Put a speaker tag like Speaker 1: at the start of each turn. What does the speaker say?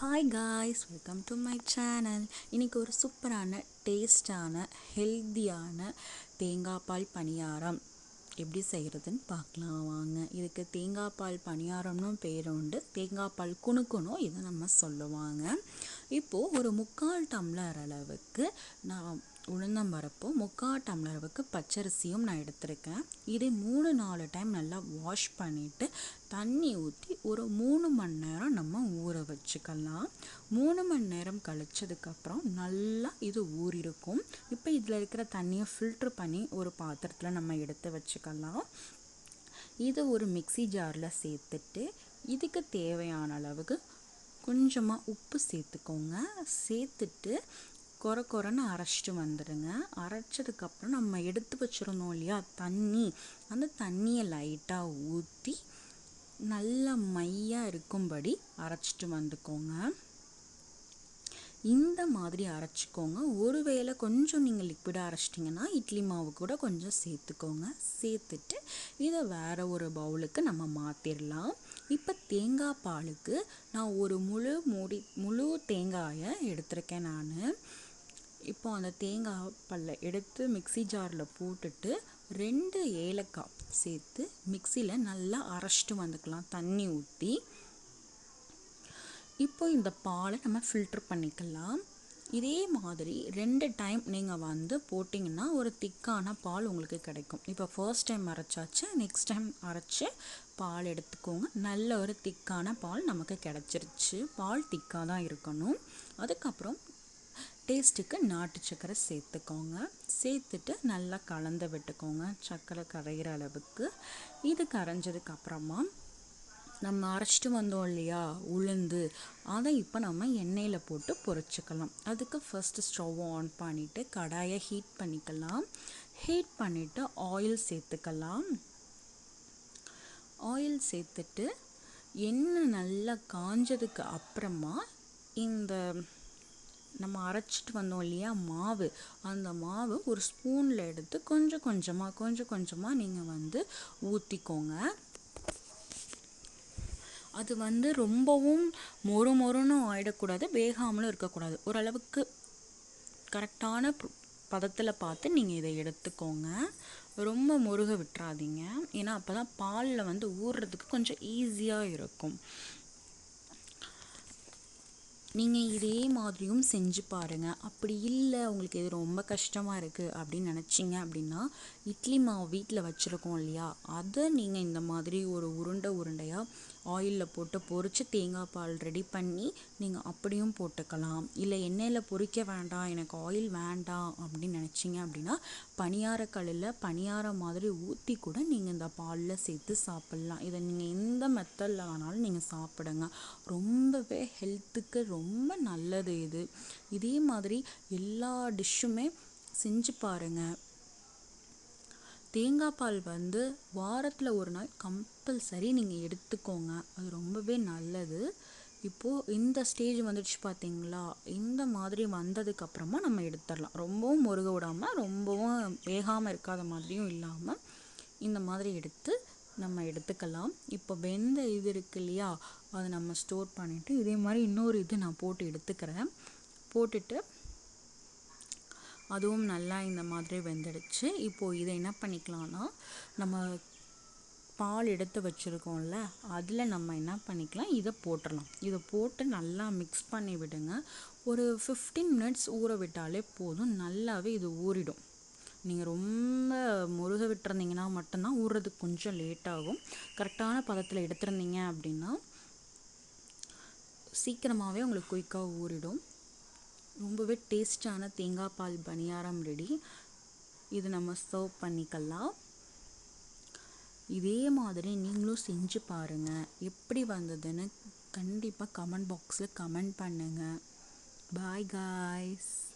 Speaker 1: hi guys welcome to my channel இன்றைக்கி ஒரு சூப்பரான டேஸ்டான ஹெல்த்தியான தேங்காய் பால் பணியாரம் எப்படி செய்கிறதுன்னு பார்க்கலாம் வாங்க இதுக்கு தேங்காய் பால் பணியாரம்னு பேர் உண்டு தேங்காய் பால் குணுக்கணும் இதை நம்ம சொல்லுவாங்க இப்போது ஒரு முக்கால் டம்ளர் அளவுக்கு நான் உளுந்தம் உளுந்தம்பருப்பும் முக்கால் டம்ளருக்கு பச்சரிசியும் நான் எடுத்திருக்கேன் இதை மூணு நாலு டைம் நல்லா வாஷ் பண்ணிவிட்டு தண்ணி ஊற்றி ஒரு மூணு மணி நேரம் நம்ம ஊற வச்சுக்கலாம் மூணு மணி நேரம் கழிச்சதுக்கப்புறம் நல்லா இது ஊறிருக்கும் இப்போ இதில் இருக்கிற தண்ணியை ஃபில்ட்ரு பண்ணி ஒரு பாத்திரத்தில் நம்ம எடுத்து வச்சுக்கலாம் இதை ஒரு மிக்சி ஜாரில் சேர்த்துட்டு இதுக்கு தேவையான அளவுக்கு கொஞ்சமாக உப்பு சேர்த்துக்கோங்க சேர்த்துட்டு கொர கொரன்னு அரைச்சிட்டு வந்துடுங்க அரைச்சதுக்கப்புறம் நம்ம எடுத்து வச்சுருந்தோம் இல்லையா தண்ணி அந்த தண்ணியை லைட்டாக ஊற்றி நல்லா மையாக இருக்கும்படி அரைச்சிட்டு வந்துக்கோங்க இந்த மாதிரி அரைச்சிக்கோங்க ஒருவேளை கொஞ்சம் நீங்கள் லிக்விடாக அரைச்சிட்டிங்கன்னா இட்லி மாவு கூட கொஞ்சம் சேர்த்துக்கோங்க சேர்த்துட்டு இதை வேறு ஒரு பவுலுக்கு நம்ம மாற்றிடலாம் இப்போ தேங்காய் பாலுக்கு நான் ஒரு முழு மூடி முழு தேங்காயை எடுத்திருக்கேன் நான் இப்போ அந்த தேங்காய் பல்லை எடுத்து மிக்ஸி ஜாரில் போட்டுட்டு ரெண்டு ஏலக்காய் சேர்த்து மிக்ஸியில் நல்லா அரைச்சிட்டு வந்துக்கலாம் தண்ணி ஊற்றி இப்போ இந்த பாலை நம்ம ஃபில்ட்ரு பண்ணிக்கலாம் இதே மாதிரி ரெண்டு டைம் நீங்கள் வந்து போட்டிங்கன்னா ஒரு திக்கான பால் உங்களுக்கு கிடைக்கும் இப்போ ஃபர்ஸ்ட் டைம் அரைச்சாச்சு நெக்ஸ்ட் டைம் அரைச்சி பால் எடுத்துக்கோங்க நல்ல ஒரு திக்கான பால் நமக்கு கிடச்சிருச்சு பால் திக்காக தான் இருக்கணும் அதுக்கப்புறம் டேஸ்ட்டுக்கு நாட்டு சர்க்கரை சேர்த்துக்கோங்க சேர்த்துட்டு நல்லா கலந்து விட்டுக்கோங்க சர்க்கரை கரைகிற அளவுக்கு இது கரைஞ்சதுக்கப்புறமா நம்ம அரைச்சிட்டு வந்தோம் இல்லையா உளுந்து அதை இப்போ நம்ம எண்ணெயில் போட்டு பொரிச்சிக்கலாம் அதுக்கு ஃபஸ்ட்டு ஸ்டவ் ஆன் பண்ணிவிட்டு கடாயை ஹீட் பண்ணிக்கலாம் ஹீட் பண்ணிவிட்டு ஆயில் சேர்த்துக்கலாம் ஆயில் சேர்த்துட்டு எண்ணெய் நல்லா காஞ்சதுக்கு அப்புறமா இந்த நம்ம அரைச்சிட்டு வந்தோம் இல்லையா மாவு அந்த மாவு ஒரு ஸ்பூனில் எடுத்து கொஞ்சம் கொஞ்சமாக கொஞ்சம் கொஞ்சமாக நீங்கள் வந்து ஊற்றிக்கோங்க அது வந்து ரொம்பவும் மொறு மொறுன்னு ஆயிடக்கூடாது வேகாமலும் இருக்கக்கூடாது ஓரளவுக்கு கரெக்டான பதத்தில் பார்த்து நீங்கள் இதை எடுத்துக்கோங்க ரொம்ப முருக விட்டுறாதீங்க ஏன்னா அப்போ தான் பாலில் வந்து ஊறுறதுக்கு கொஞ்சம் ஈஸியாக இருக்கும் நீங்கள் இதே மாதிரியும் செஞ்சு பாருங்கள் அப்படி இல்லை உங்களுக்கு இது ரொம்ப கஷ்டமாக இருக்குது அப்படின்னு நினச்சிங்க அப்படின்னா இட்லி மாவு வீட்டில் வச்சுருக்கோம் இல்லையா அதை நீங்கள் இந்த மாதிரி ஒரு உருண்டை உருண்டையாக ஆயிலில் போட்டு பொறிச்சு தேங்காய் பால் ரெடி பண்ணி நீங்கள் அப்படியும் போட்டுக்கலாம் இல்லை எண்ணெயில் பொறிக்க வேண்டாம் எனக்கு ஆயில் வேண்டாம் அப்படின்னு நினச்சிங்க அப்படின்னா பணியாரக்கல்லில் பணியாரம் மாதிரி ஊற்றி கூட நீங்கள் இந்த பாலில் சேர்த்து சாப்பிட்லாம் இதை நீங்கள் எந்த மெத்தடில் ஆனாலும் நீங்கள் சாப்பிடுங்க ரொம்பவே ஹெல்த்துக்கு ரொம்ப நல்லது இது இதே மாதிரி எல்லா டிஷ்ஷுமே செஞ்சு பாருங்கள் தேங்காய் பால் வந்து வாரத்தில் ஒரு நாள் கம்பல்சரி நீங்கள் எடுத்துக்கோங்க அது ரொம்பவே நல்லது இப்போது இந்த ஸ்டேஜ் வந்துடுச்சு பார்த்தீங்களா இந்த மாதிரி வந்ததுக்கப்புறமா நம்ம எடுத்துடலாம் ரொம்பவும் முருக விடாமல் ரொம்பவும் வேகாமல் இருக்காத மாதிரியும் இல்லாமல் இந்த மாதிரி எடுத்து நம்ம எடுத்துக்கலாம் இப்போ வெந்த இது இருக்கு இல்லையா அதை நம்ம ஸ்டோர் பண்ணிவிட்டு இதே மாதிரி இன்னொரு இது நான் போட்டு எடுத்துக்கிறேன் போட்டுட்டு அதுவும் நல்லா இந்த மாதிரி வெந்துடுச்சு இப்போது இதை என்ன பண்ணிக்கலாம்னா நம்ம பால் எடுத்து வச்சுருக்கோம்ல அதில் நம்ம என்ன பண்ணிக்கலாம் இதை போட்டுடலாம் இதை போட்டு நல்லா மிக்ஸ் பண்ணி விடுங்க ஒரு ஃபிஃப்டீன் மினிட்ஸ் ஊற விட்டாலே போதும் நல்லாவே இது ஊறிடும் நீங்கள் ரொம்ப முருக விட்டுருந்தீங்கன்னா மட்டும்தான் ஊறுறதுக்கு கொஞ்சம் லேட் ஆகும் கரெக்டான பதத்தில் எடுத்துருந்தீங்க அப்படின்னா சீக்கிரமாகவே உங்களுக்கு குயிக்காக ஊறிடும் ரொம்பவே டேஸ்டான தேங்காய் பால் பனியாரம் ரெடி இது நம்ம சர்வ் பண்ணிக்கலாம் இதே மாதிரி நீங்களும் செஞ்சு பாருங்கள் எப்படி வந்ததுன்னு கண்டிப்பாக கமெண்ட் பாக்ஸில் கமெண்ட் பண்ணுங்கள் பாய் காய்ஸ்